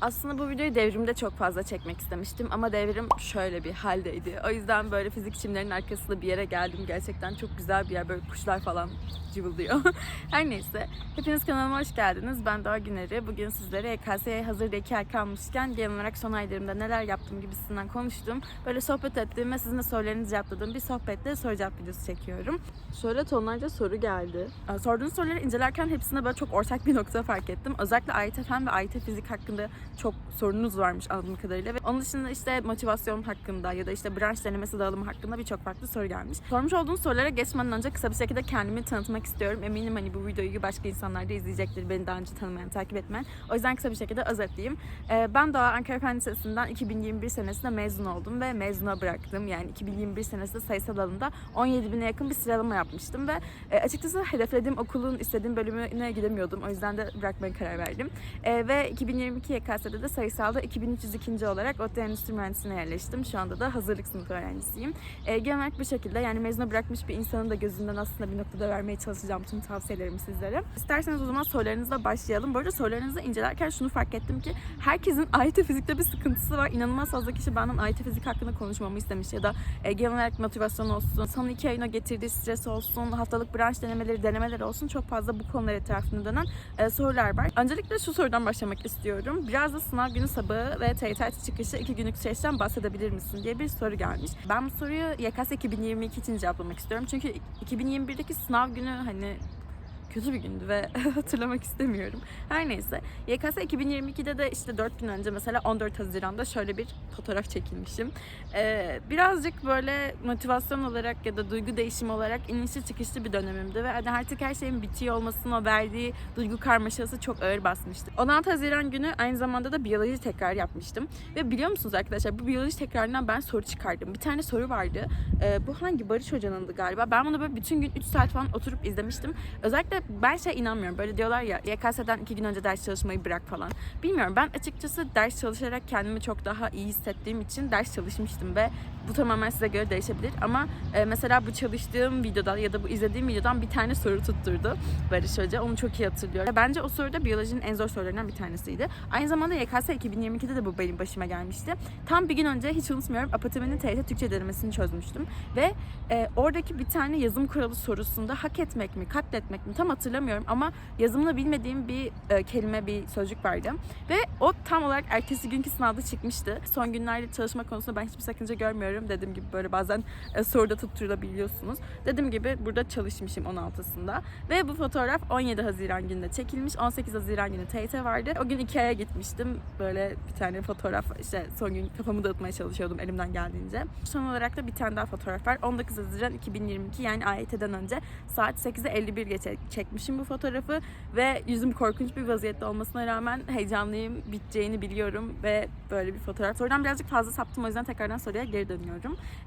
Aslında bu videoyu devrimde çok fazla çekmek istemiştim ama devrim şöyle bir haldeydi. O yüzden böyle fizik çimlerin arkasında bir yere geldim. Gerçekten çok güzel bir yer. Böyle kuşlar falan cıvıldıyor. Her neyse. Hepiniz kanalıma hoş geldiniz. Ben Doğa Güner'i. Bugün sizlere YKS'ye hazırda iki ay kalmışken genel olarak son aylarımda neler yaptım gibisinden konuştum. Böyle sohbet ettiğim ve sizin de sorularınızı cevapladığım bir sohbette soru cevap videosu çekiyorum. Şöyle tonlarca soru geldi. Sorduğunuz soruları incelerken hepsinde böyle çok ortak bir nokta fark ettim. Özellikle AYT fen ve AYT fizik hakkında çok sorunuz varmış anladığım kadarıyla. Ve onun dışında işte motivasyon hakkında ya da işte branş denemesi dağılımı hakkında birçok farklı soru gelmiş. Sormuş olduğunuz sorulara geçmeden önce kısa bir şekilde kendimi tanıtmak istiyorum. Eminim hani bu videoyu başka insanlar da izleyecektir. Beni daha önce tanımayan, takip etmeyen. O yüzden kısa bir şekilde özetleyeyim. Ee, Ben Doğa Ankara Fen Lisesi'nden 2021 senesinde mezun oldum ve mezuna bıraktım. Yani 2021 senesinde sayısal alanında 17 bine yakın bir sıralama yapmıştım ve e, açıkçası hedeflediğim okulun istediğim bölümüne gidemiyordum. O yüzden de bırakmaya karar verdim. E, ve 2022 YKS'de de sayısalda 2302. olarak ODTÜ Endüstri Mühendisliğine yerleştim. Şu anda da hazırlık sınıfı öğrencisiyim. E, genel olarak bu şekilde yani mezuna bırakmış bir insanın da gözünden aslında bir noktada vermeye çalışacağım tüm tavsiyelerimi sizlere. İsterseniz o zaman sorularınızla başlayalım. Bu arada sorularınızı incelerken şunu fark ettim ki herkesin AYT fizikte bir sıkıntısı var. İnanılmaz fazla kişi benden AYT fizik hakkında konuşmamı istemiş ya da e, genel olarak motivasyon olsun, son iki ayına getirdiği stres olsun, haftalık branş denemeleri, denemeler olsun çok fazla bu konular etrafında dönen e, sorular var. Öncelikle şu sorudan başlamak istiyorum. Biraz da sınav günü sabahı ve TYT çıkışı iki günlük süreçten bahsedebilir misin diye bir soru gelmiş. Ben bu soruyu YKS 2022 için cevaplamak istiyorum. Çünkü 2021'deki sınav günü hani kötü bir gündü ve hatırlamak istemiyorum. Her neyse. YKS 2022'de de işte 4 gün önce mesela 14 Haziran'da şöyle bir fotoğraf çekilmişim. Ee, birazcık böyle motivasyon olarak ya da duygu değişimi olarak inişli çıkışlı bir dönemimdi ve hani artık her şeyin bitiyor olmasının o verdiği duygu karmaşası çok ağır basmıştı. 16 Haziran günü aynı zamanda da biyoloji tekrar yapmıştım. Ve biliyor musunuz arkadaşlar bu biyoloji tekrarından ben soru çıkardım. Bir tane soru vardı. Ee, bu hangi Barış Hoca'nındı galiba. Ben bunu böyle bütün gün 3 saat falan oturup izlemiştim. Özellikle ben şey inanmıyorum. Böyle diyorlar ya YKS'den 2 gün önce ders çalışmayı bırak falan. Bilmiyorum ben açıkçası ders çalışarak kendimi çok daha iyi hissettiğim için ders çalışmıştım ve bu tamamen size göre değişebilir ama e, mesela bu çalıştığım videoda ya da bu izlediğim videodan bir tane soru tutturdu Barış Hoca. Onu çok iyi hatırlıyorum. Bence o soru da biyolojinin en zor sorularından bir tanesiydi. Aynı zamanda YKS 2022'de de bu benim başıma gelmişti. Tam bir gün önce hiç unutmuyorum Apatime'nin TYT Türkçe denemesini çözmüştüm ve e, oradaki bir tane yazım kuralı sorusunda hak etmek mi, katletmek mi tam hatırlamıyorum ama yazımını bilmediğim bir e, kelime, bir sözcük vardı. Ve o tam olarak ertesi günkü sınavda çıkmıştı. Son günlerde çalışma konusunda ben hiçbir sakınca görmüyorum. Dediğim gibi böyle bazen e, soruda tutturabiliyorsunuz. Dediğim gibi burada çalışmışım 16'sında. Ve bu fotoğraf 17 Haziran gününde çekilmiş. 18 Haziran günü TYT vardı. O gün Ikea'ya gitmiştim. Böyle bir tane fotoğraf işte son gün kafamı dağıtmaya çalışıyordum elimden geldiğince. Son olarak da bir tane daha fotoğraf var. 19 Haziran 2022 yani AYT'den önce saat 8'e 51 geçe çekmişim bu fotoğrafı ve yüzüm korkunç bir vaziyette olmasına rağmen heyecanlıyım, biteceğini biliyorum ve böyle bir fotoğraf. Sorudan birazcık fazla saptım o yüzden tekrardan soruya geri dönüyorum.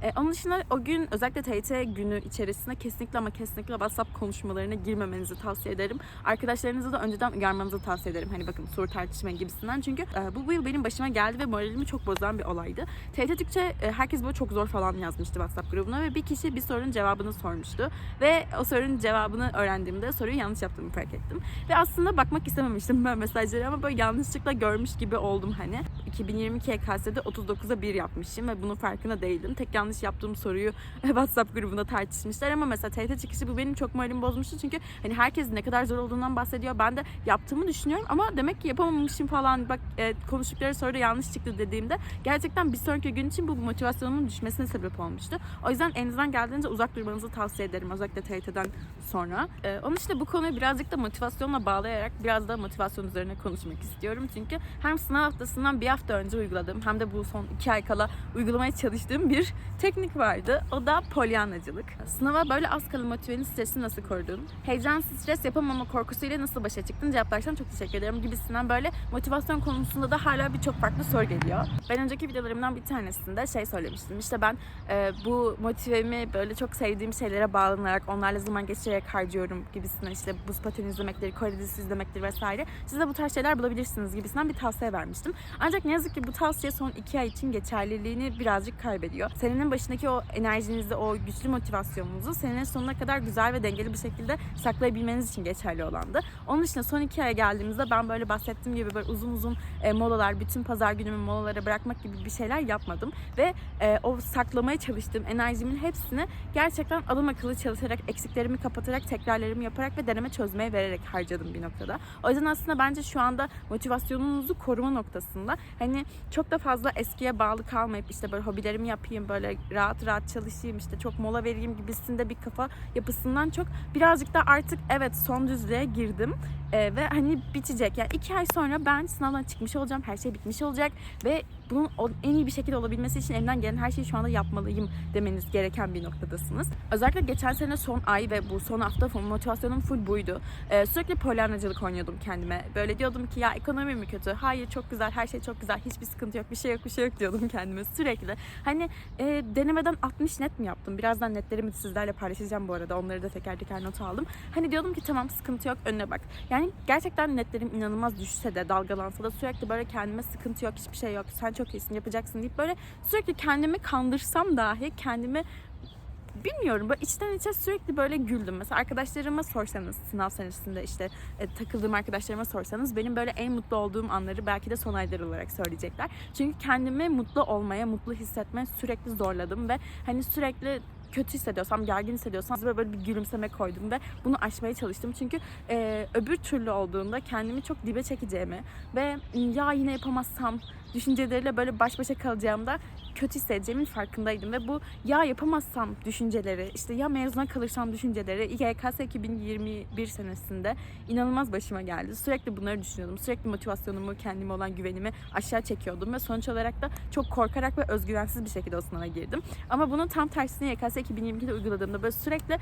Ee, onun dışında o gün özellikle TYT günü içerisinde kesinlikle ama kesinlikle WhatsApp konuşmalarına girmemenizi tavsiye ederim. Arkadaşlarınızı da önceden uyarmanızı tavsiye ederim. Hani bakın soru tartışmayın gibisinden. Çünkü e, bu bu yıl benim başıma geldi ve moralimi çok bozan bir olaydı. TYT Türkçe e, herkes böyle çok zor falan yazmıştı WhatsApp grubuna ve bir kişi bir sorunun cevabını sormuştu. Ve o sorunun cevabını öğrendiğimde soruyu yanlış yaptığımı fark ettim. Ve aslında bakmak istememiştim ben mesajları ama böyle yanlışlıkla görmüş gibi oldum hani. 2022 YKS'de 39'a 1 yapmışım ve bunun farkında değildim. Tek yanlış yaptığım soruyu WhatsApp grubunda tartışmışlar ama mesela TYT çıkışı bu benim çok moralimi bozmuştu çünkü hani herkes ne kadar zor olduğundan bahsediyor. Ben de yaptığımı düşünüyorum ama demek ki yapamamışım falan. Bak e, konuştukları soruda yanlış çıktı dediğimde gerçekten bir sonraki gün için bu motivasyonumun düşmesine sebep olmuştu. O yüzden elinizden geldiğince uzak durmanızı tavsiye ederim. Özellikle TYT'den sonra. E, onun için de bu konuyu birazcık da motivasyonla bağlayarak biraz da motivasyon üzerine konuşmak istiyorum. Çünkü hem sınav haftasından bir hafta önce uyguladığım hem de bu son iki ay kala uygulamaya çalıştığım bir teknik vardı. O da polyanacılık. Sınava böyle az kala motivenin stresi nasıl korudun? Heyecan, stres, yapamama korkusuyla nasıl başa çıktın? Cevaplarsan çok teşekkür ederim gibisinden böyle motivasyon konusunda da hala birçok farklı soru geliyor. Ben önceki videolarımdan bir tanesinde şey söylemiştim. İşte ben e, bu motivemi böyle çok sevdiğim şeylere bağlanarak, onlarla zaman geçirerek harcıyorum gibisinden işte buz pateni izlemekleri, Kore dizisi izlemekleri vesaire. Siz de bu tarz şeyler bulabilirsiniz gibisinden bir tavsiye vermiştim. Ancak ne yazık ki bu tavsiye son iki ay için geçerliliğini birazcık kaybediyor. Senenin başındaki o enerjinizi, o güçlü motivasyonunuzu senenin sonuna kadar güzel ve dengeli bir şekilde saklayabilmeniz için geçerli olandı. Onun dışında son iki aya geldiğimizde ben böyle bahsettiğim gibi böyle uzun uzun e, molalar, bütün pazar günümü molalara bırakmak gibi bir şeyler yapmadım. Ve e, o saklamaya çalıştığım enerjimin hepsini gerçekten adım akıllı çalışarak, eksiklerimi kapatarak, tekrarlarımı yaparak ve deneme çözmeye vererek harcadım bir noktada. O yüzden aslında bence şu anda motivasyonunuzu koruma noktasında hani çok da fazla eskiye bağlı kalmayıp işte böyle hobilerimi yapayım, böyle rahat rahat çalışayım, işte çok mola vereyim gibisinde bir kafa yapısından çok birazcık da artık evet son düzlüğe girdim Ee, ve hani bitecek. Yani iki ay sonra ben sınavdan çıkmış olacağım, her şey bitmiş olacak ve bunun en iyi bir şekilde olabilmesi için elimden gelen her şeyi şu anda yapmalıyım demeniz gereken bir noktadasınız. Özellikle geçen sene son ay ve bu son hafta motivasyonum full buydu. Ee, sürekli polyanacılık oynuyordum kendime. Böyle diyordum ki ya ekonomi mi kötü? Hayır çok güzel, her şey çok güzel, hiçbir sıkıntı yok, bir şey yok, bir şey yok diyordum kendime sürekli. Hani e, denemeden 60 net mi yaptım? Birazdan netlerimi sizlerle paylaşacağım bu arada. Onları da teker teker not aldım. Hani diyordum ki tamam sıkıntı yok önüne bak. Yani gerçekten netlerim inanılmaz düşse de dalgalansa da sürekli böyle kendime sıkıntı yok, hiçbir şey yok, sen çok iyisin, yapacaksın deyip böyle sürekli kendimi kandırsam dahi kendimi bilmiyorum böyle içten içe sürekli böyle güldüm. Mesela arkadaşlarıma sorsanız sınav senesinde işte e, takıldığım arkadaşlarıma sorsanız benim böyle en mutlu olduğum anları belki de son aylar olarak söyleyecekler. Çünkü kendimi mutlu olmaya, mutlu hissetmeye sürekli zorladım ve hani sürekli kötü hissediyorsam, gergin hissediyorsam böyle, böyle bir gülümseme koydum ve bunu aşmaya çalıştım. Çünkü e, öbür türlü olduğunda kendimi çok dibe çekeceğimi ve ya yine yapamazsam düşünceleriyle böyle baş başa kalacağımda kötü hissedeceğimin farkındaydım ve bu ya yapamazsam düşünceleri, işte ya mezuna kalırsam düşünceleri YKS 2021 senesinde inanılmaz başıma geldi. Sürekli bunları düşünüyordum. Sürekli motivasyonumu, kendime olan güvenimi aşağı çekiyordum ve sonuç olarak da çok korkarak ve özgüvensiz bir şekilde o sınava girdim. Ama bunun tam tersini YKS 2022'de uyguladığımda böyle sürekli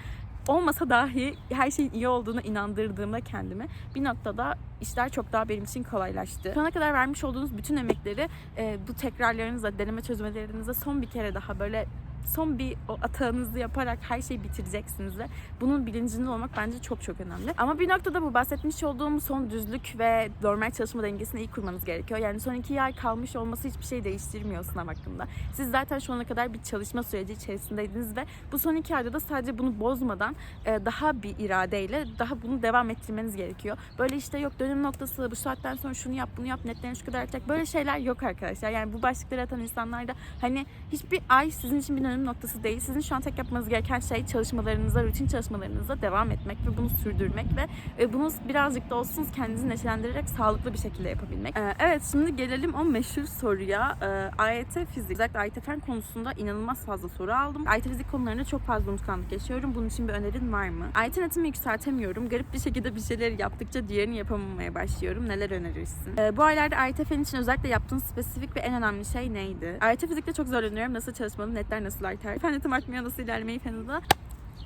olmasa dahi her şeyin iyi olduğunu inandırdığımda kendimi bir noktada işler çok daha benim için kolaylaştı. Şu ana kadar vermiş olduğunuz bütün emekleri e, bu tekrarlarınızla, deneme çözmelerinizle son bir kere daha böyle son bir o atağınızı yaparak her şeyi bitireceksiniz ve bunun bilincinde olmak bence çok çok önemli. Ama bir noktada bu bahsetmiş olduğum son düzlük ve normal çalışma dengesini iyi kurmanız gerekiyor. Yani son iki ay kalmış olması hiçbir şey değiştirmiyor sınav hakkında. Siz zaten şu ana kadar bir çalışma süreci içerisindeydiniz ve bu son iki ayda da sadece bunu bozmadan e, daha bir iradeyle daha bunu devam ettirmeniz gerekiyor. Böyle işte yok dönüm noktası bu saatten sonra şunu yap bunu yap netlerin şu kadar artacak böyle şeyler yok arkadaşlar. Yani bu başlıkları atan insanlar da hani hiçbir ay sizin için bir dönüm noktası değil. Sizin şu an tek yapmanız gereken şey çalışmalarınıza, rutin çalışmalarınıza devam etmek ve bunu sürdürmek ve e, bunu birazcık da olsun kendinizi neşelendirerek sağlıklı bir şekilde yapabilmek. E, evet şimdi gelelim o meşhur soruya. E, AYT fizik, özellikle AYT fen konusunda inanılmaz fazla soru aldım. AYT fizik konularında çok fazla unutkanlık yaşıyorum. Bunun için bir önerin var mı? AYT netimi yükseltemiyorum. Garip bir şekilde bir şeyler yaptıkça diğerini yapamamaya başlıyorum. Neler önerirsin? Bu aylarda AYT fen için özellikle yaptığın spesifik ve en önemli şey neydi? AYT fizikte çok zorlanıyorum. Nasıl çalışmalı, netler nasıl artar? Fen netim artmıyor, nasıl ilerlemeyi fenada?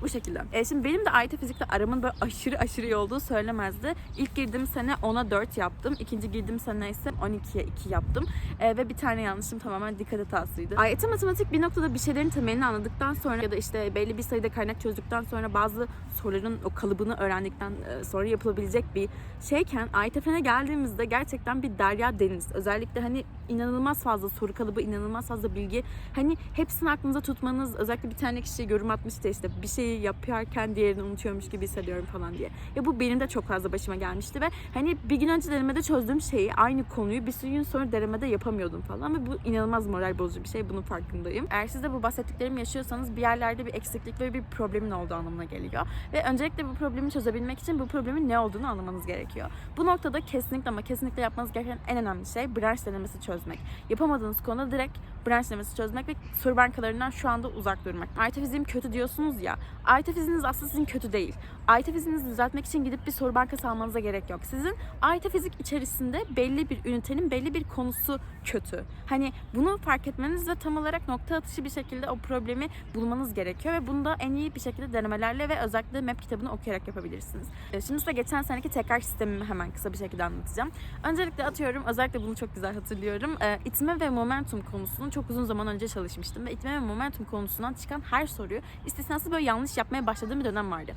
Bu şekilde. E şimdi benim de AYT fizikte aramın böyle aşırı aşırı iyi olduğu söylemezdi. İlk girdiğim sene 10'a 4 yaptım. İkinci girdiğim sene ise 12'ye 2 yaptım. E, ve bir tane yanlışım tamamen dikkat hatasıydı. AYT matematik bir noktada bir şeylerin temelini anladıktan sonra ya da işte belli bir sayıda kaynak çözdükten sonra bazı soruların o kalıbını öğrendikten e, sonra yapılabilecek bir şeyken AYT fene geldiğimizde gerçekten bir derya deniz. Özellikle hani inanılmaz fazla soru kalıbı, inanılmaz fazla bilgi. Hani hepsini aklınıza tutmanız, özellikle bir tane kişi yorum atmıştı işte bir şeyi yaparken diğerini unutuyormuş gibi hissediyorum falan diye. Ya bu benim de çok fazla başıma gelmişti ve hani bir gün önce denemede çözdüğüm şeyi, aynı konuyu bir sürü gün sonra denemede yapamıyordum falan ve bu inanılmaz moral bozucu bir şey. Bunun farkındayım. Eğer siz de bu bahsettiklerimi yaşıyorsanız bir yerlerde bir eksiklik ve bir problemin olduğu anlamına geliyor. Ve öncelikle bu problemi çözebilmek için bu problemin ne olduğunu anlamanız gerekiyor. Bu noktada kesinlikle ama kesinlikle yapmanız gereken en önemli şey branş denemesi çözmek. Yapamadığınız konuda direkt branş denemesi çözmek ve soru bankalarından şu anda uzak durmak. Fiziğim kötü diyorsunuz ya. Fiziğiniz aslında sizin kötü değil. AYT fiziğinizi düzeltmek için gidip bir soru bankası almanıza gerek yok. Sizin AYT fizik içerisinde belli bir ünitenin belli bir konusu kötü. Hani bunu fark etmeniz ve tam olarak nokta atışı bir şekilde o problemi bulmanız gerekiyor ve bunu da en iyi bir şekilde denemelerle ve özellikle map kitabını okuyarak yapabilirsiniz. Ee, Şimdi size geçen seneki tekrar sistemimi hemen kısa bir şekilde anlatacağım. Öncelikle atıyorum, özellikle bunu çok güzel hatırlıyorum. Ee, itme ve momentum konusunu çok uzun zaman önce çalışmıştım ve itme ve momentum konusundan çıkan her soruyu istisnasız böyle yanlış yapmaya başladığım bir dönem vardı.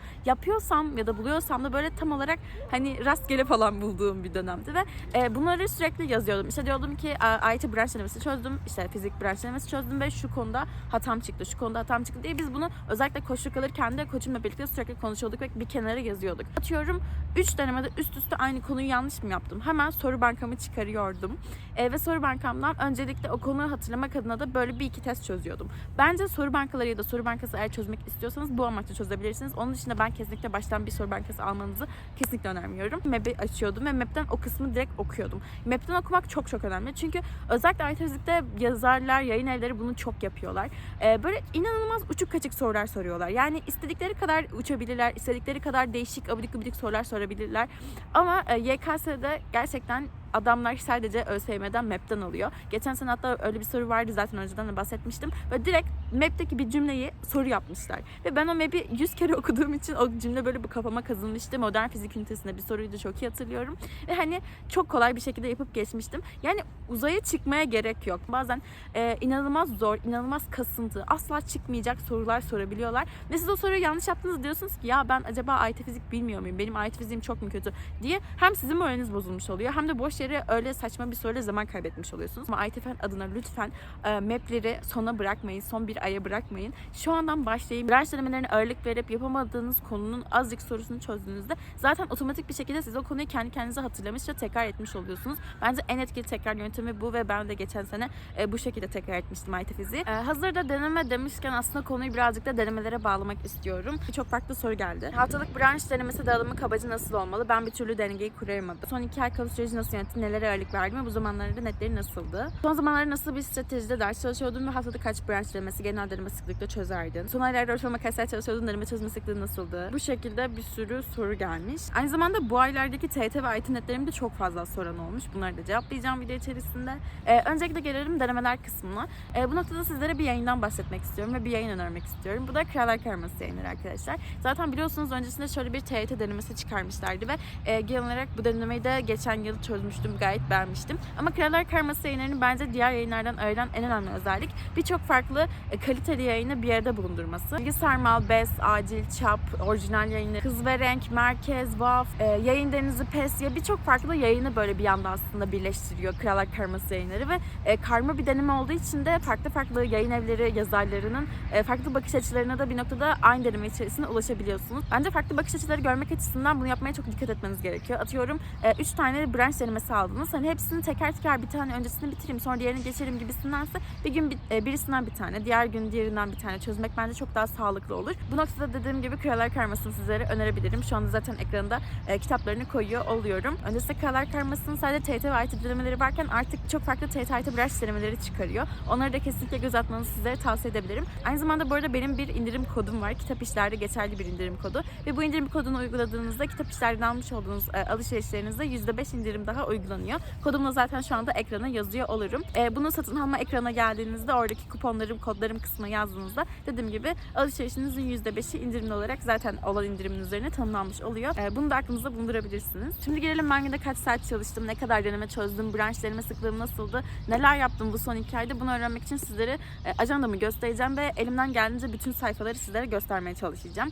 Yapıyorsam ya da buluyorsam da böyle tam olarak hani rastgele falan bulduğum bir dönemdi ve e, bunları sürekli yazıyordum. İşte diyordum ki IT branş denemesi çözdüm, işte fizik branş denemesi çözdüm ve şu konuda hatam çıktı, şu konuda hatam çıktı diye biz bunu özellikle koşu kalırken de koçumla birlikte sürekli konuşuyorduk ve bir kenara yazıyorduk. Atıyorum 3 denemede üst üste aynı konuyu yanlış mı yaptım? Hemen soru bankamı çıkarıyordum. E, ve soru bankamdan öncelikle o konuyu hatırlamak adına da böyle bir iki test çözüyordum. Bence soru bankaları ya da soru bankası eğer çözmek istiyorsanız bu amaçla çözebilirsiniz. Onun dışında ben kesinlikle baştan bir soru bankası almanızı kesinlikle önermiyorum. Map'i açıyordum ve Map'ten o kısmı direkt okuyordum. Map'ten okumak çok çok önemli. Çünkü özellikle fizikte yazarlar, yayın evleri bunu çok yapıyorlar. Ee, böyle inanılmaz uçuk kaçık sorular soruyorlar. Yani istedikleri kadar uçabilirler, istedikleri kadar değişik abidik gubidik sorular sorabilirler. Ama e, YKS'de gerçekten adamlar sadece ÖSYM'den map'ten alıyor. Geçen sene hatta öyle bir soru vardı zaten önceden de bahsetmiştim. Ve direkt map'teki bir cümleyi soru yapmışlar. Ve ben o map'i 100 kere okuduğum için o cümle böyle bu kafama kazınmıştı. Modern fizik ünitesinde bir soruydu çok iyi hatırlıyorum. Ve hani çok kolay bir şekilde yapıp geçmiştim. Yani uzaya çıkmaya gerek yok. Bazen e, inanılmaz zor, inanılmaz kasıntı, asla çıkmayacak sorular sorabiliyorlar. Ve siz o soruyu yanlış yaptınız diyorsunuz ki ya ben acaba IT fizik bilmiyor muyum? Benim IT fiziğim çok mu kötü diye hem sizin moraliniz bozulmuş oluyor hem de boş yere öyle saçma bir soruyla zaman kaybetmiş oluyorsunuz. Ama IT fen adına lütfen e, mapleri sona bırakmayın, son bir aya bırakmayın. Şu andan başlayın. Branş denemelerine ağırlık verip yapamadığınız konunun azıcık sorusunu çözdüğünüzde zaten otomatik bir şekilde siz o konuyu kendi kendinize hatırlamış ve tekrar etmiş oluyorsunuz. Bence en etkili tekrar yöntemi bu ve ben de geçen sene e, bu şekilde tekrar etmiştim IT fiziği. E, hazırda deneme demişken aslında konuyu birazcık da denemelere bağlamak istiyorum. Çok farklı soru geldi. Haftalık branş denemesi dağılımı kabaca nasıl olmalı? Ben bir türlü dengeyi kuramadım. Son iki ay kalı süreci nasıl yönettim? Nelere ağırlık verdim ve bu zamanlarda netleri nasıldı? Son zamanlarda nasıl bir stratejide ders çalışıyordun ve haftada kaç branş denemesi genel deneme sıklıkla çözerdin? Son aylarda ortalama kaç saat çalışıyordun? Deneme çözme sıklığı nasıldı? Bu şekilde bir sürü soru gelmiş. Aynı zamanda bu aylardaki TYT ve IT netlerimde çok fazla soran olmuş. Bunları da cevaplayacağım video içerisinde. Ee, öncelikle gelelim denemeler kısmına. Ee, bu noktada sizlere bir yayından bahsetmek istiyorum ve bir yayın önermek istiyorum. Bu da Krallar Karması yayınları arkadaşlar. Zaten biliyorsunuz öncesinde şöyle bir TYT denemesi çıkarmışlardı ve e, genel olarak bu denemeyi de geçen yıl çözmüştüm. Gayet beğenmiştim. Ama Krallar Karması yayınlarının bence diğer yayınlardan ayıran en önemli özellik birçok farklı e, kaliteli yayını bir yerde bulundurması. Bilgi Sarmal, BES, Acil, Çap, orijinal yayını, Hız ve Renk, Merkez, VAF, e, Yayın Denizi, PES ya birçok farklı yayını böyle bir yanda aslında birleştiriyor Krallar Karması yayınları ve e, karma bir deneme olduğu için de farklı farklı yayın evleri yazarlarının farklı bakış açılarına da bir noktada aynı deneme içerisinde ulaşabiliyorsunuz. Bence farklı bakış açıları görmek açısından bunu yapmaya çok dikkat etmeniz gerekiyor. Atıyorum 3 tane branş denemesi aldınız. Hani hepsini teker teker bir tane öncesini bitireyim sonra diğerini geçerim gibisindense bir gün bir- e, birisinden bir tane, diğer gün diğerinden bir tane çözmek bence çok daha sağlıklı olur. Bu noktada dediğim gibi Krallar Karması'nı sizlere önerebilirim. Şu anda zaten ekranda e, kitaplarını koyuyor oluyorum. Öncesinde Krallar Karması'nın sadece TYT ve IT denemeleri varken artık çok farklı TYT IT branş denemeleri çıkarıyor. Onları da kesinlikle göz atmanızı sizlere tavsiye edebilirim. Aynı zamanda bu arada benim bir indirim kodum var. Kitap işlerde geçerli bir indirim kodu. Ve bu indirim kodunu uyguladığınızda kitap işlerden almış olduğunuz e, alışverişlerinizde %5 indirim daha uygulanıyor. Kodumla zaten şu anda ekrana yazıyor olurum. E, bunu satın alma ekrana geldiğinizde oradaki kuponlarım, kodlarım kısmına yazdığınızda dediğim gibi alışverişinizin %5'i indirimli olarak zaten olan indirimin üzerine tanımlanmış oluyor. E, bunu da aklınızda bulundurabilirsiniz. Şimdi gelelim ben günde kaç saat çalıştım, ne kadar deneme çözdüm, branş deneme sıklığım nasıldı, neler yaptım bu son iki ayda bunu öğrenmek için sizlere e, ajandamı göstereceğim ve elimden geldiğince bütün sayfaları sizlere göstermeye çalışacağım.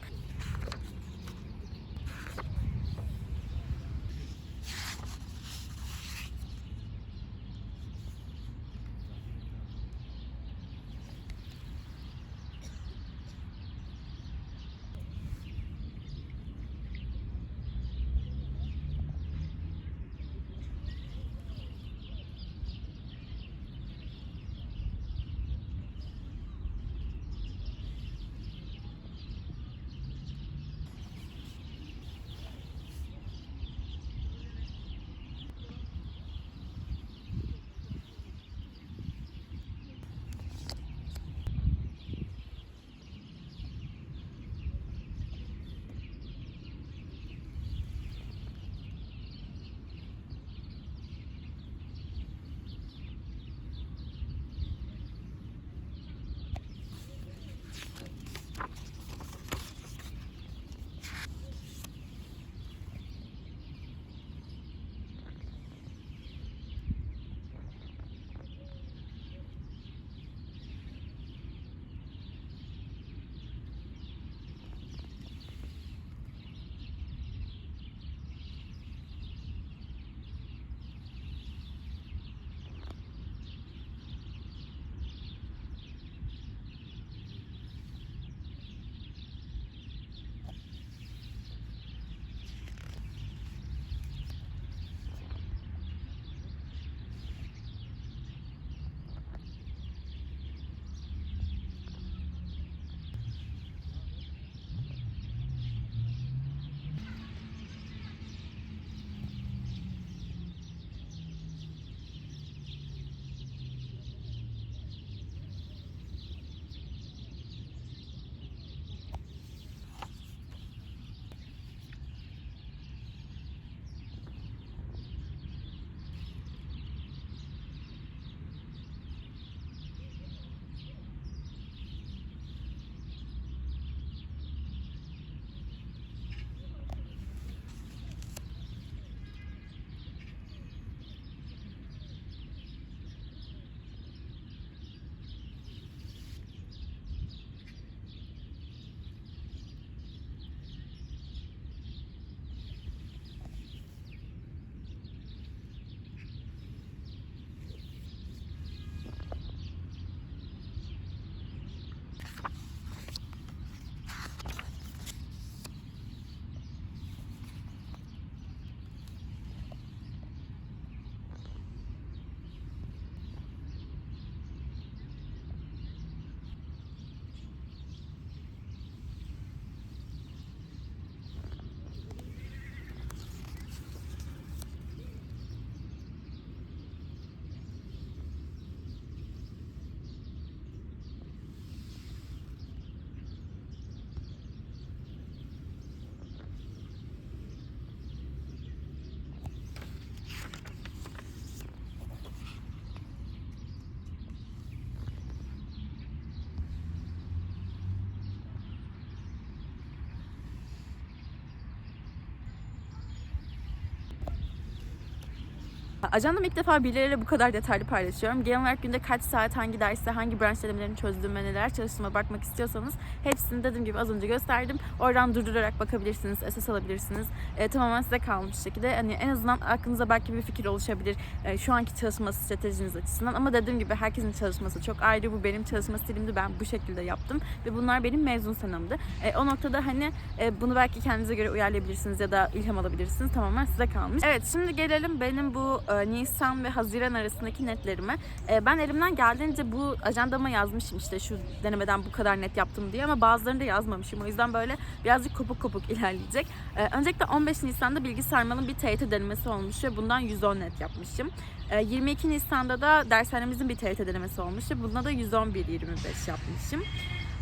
Ajandamı ilk defa birileriyle bu kadar detaylı paylaşıyorum. Genel olarak günde kaç saat hangi derste hangi branş denemelerini çözdüğüm ve neler çalıştığıma bakmak istiyorsanız hepsini dediğim gibi az önce gösterdim. Oradan durdurarak bakabilirsiniz, SS alabilirsiniz. E, tamamen size kalmış şekilde. Hani en azından aklınıza belki bir fikir oluşabilir e, şu anki çalışma stratejiniz açısından. Ama dediğim gibi herkesin çalışması çok ayrı. Bu benim çalışma stilimdi. Ben bu şekilde yaptım. Ve bunlar benim mezun senemdi. E, o noktada hani e, bunu belki kendinize göre uyarlayabilirsiniz ya da ilham alabilirsiniz. Tamamen size kalmış. Evet şimdi gelelim benim bu e, Nisan ve Haziran arasındaki netlerime. E, ben elimden geldiğince bu ajandama yazmışım işte şu denemeden bu kadar net yaptım diye ama bazılarını da yazmamışım. O yüzden böyle birazcık kopuk kopuk ilerleyecek. E, öncelikle 15 Nisan'da bilgi sarmalım bir TYT denemesi olmuş ve bundan 110 net yapmışım. E, 22 Nisan'da da dershanemizin bir TYT denemesi olmuş ve bunda da 111-25 yapmışım.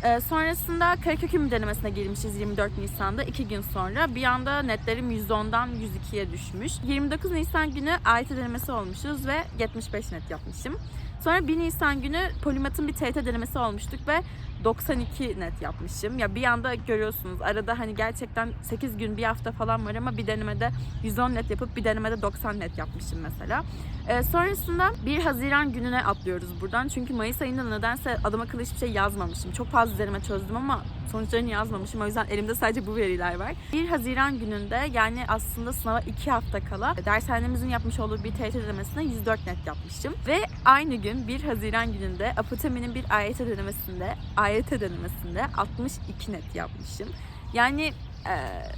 Ee, sonrasında Karakök denemesine girmişiz 24 Nisan'da 2 gün sonra. Bir anda netlerim 110'dan 102'ye düşmüş. 29 Nisan günü AYT denemesi olmuşuz ve 75 net yapmışım. Sonra 1 Nisan günü Polimat'ın bir TYT denemesi olmuştuk ve 92 net yapmışım. Ya bir anda görüyorsunuz arada hani gerçekten 8 gün bir hafta falan var ama bir denemede 110 net yapıp bir denemede 90 net yapmışım mesela. Ee, sonrasında 1 Haziran gününe atlıyoruz buradan. Çünkü Mayıs ayında nedense adam akıllı hiçbir şey yazmamışım. Çok fazla deneme çözdüm ama sonuçlarını yazmamışım. O yüzden elimde sadece bu veriler var. 1 Haziran gününde yani aslında sınava 2 hafta kala dershanemizin yapmış olduğu bir TYT denemesine 104 net yapmışım. Ve aynı gün 1 Haziran gününde Apotemi'nin bir AYT denemesinde AYT denemesinde 62 net yapmışım. Yani eee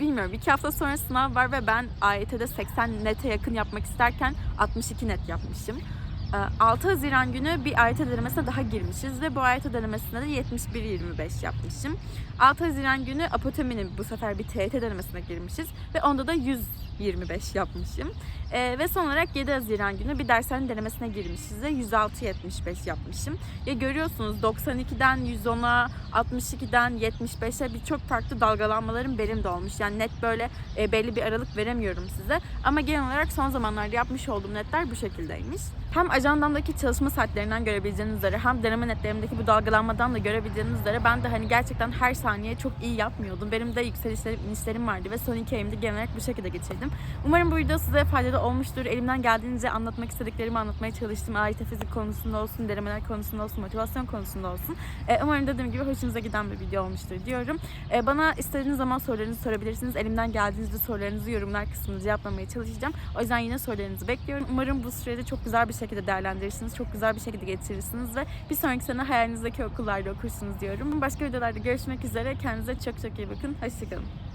bilmiyorum iki hafta sonra sınav var ve ben AYT'de 80 nete yakın yapmak isterken 62 net yapmışım. Ee, 6 Haziran günü bir AYT denemesine daha girmişiz ve bu AYT denemesinde de 71-25 yapmışım. 6 Haziran günü Apotemi'nin bu sefer bir TYT denemesine girmişiz ve onda da 125 yapmışım. Ee, ve son olarak 7 Haziran günü bir dershane denemesine girmişiz ve 106-75 yapmışım. Ya görüyorsunuz 92'den 110'a, 62'den 75'e birçok farklı dalgalanmalarım benim de olmuş. Yani net böyle e, belli bir aralık veremiyorum size. Ama genel olarak son zamanlarda yapmış olduğum netler bu şekildeymiş. Hem ajandamdaki çalışma saatlerinden görebileceğiniz üzere hem deneme netlerimdeki bu dalgalanmadan da görebileceğiniz üzere ben de hani gerçekten her saniye çok iyi yapmıyordum. Benim de yükselişlerim, inişlerim vardı ve son iki ayımda genel olarak bu şekilde geçirdim. Umarım bu video size faydalı olmuştur. Elimden geldiğince anlatmak istediklerimi anlatmaya çalıştım. AYT fizik konusunda olsun, denemeler konusunda olsun, motivasyon konusunda olsun. Ee, umarım dediğim gibi hoşunuza giden bir video olmuştur diyorum. Ee, bana istediğiniz zaman sorularınızı sorabilirsiniz. Elimden geldiğince sorularınızı yorumlar kısmında cevaplamaya çalışacağım. O yüzden yine sorularınızı bekliyorum. Umarım bu süreci çok güzel bir şekilde değerlendirirsiniz. Çok güzel bir şekilde geçirirsiniz ve bir sonraki sene hayalinizdeki okullarda okursunuz diyorum. Başka videolarda görüşmek üzere. Kendinize çok çok iyi bakın. Hoşçakalın.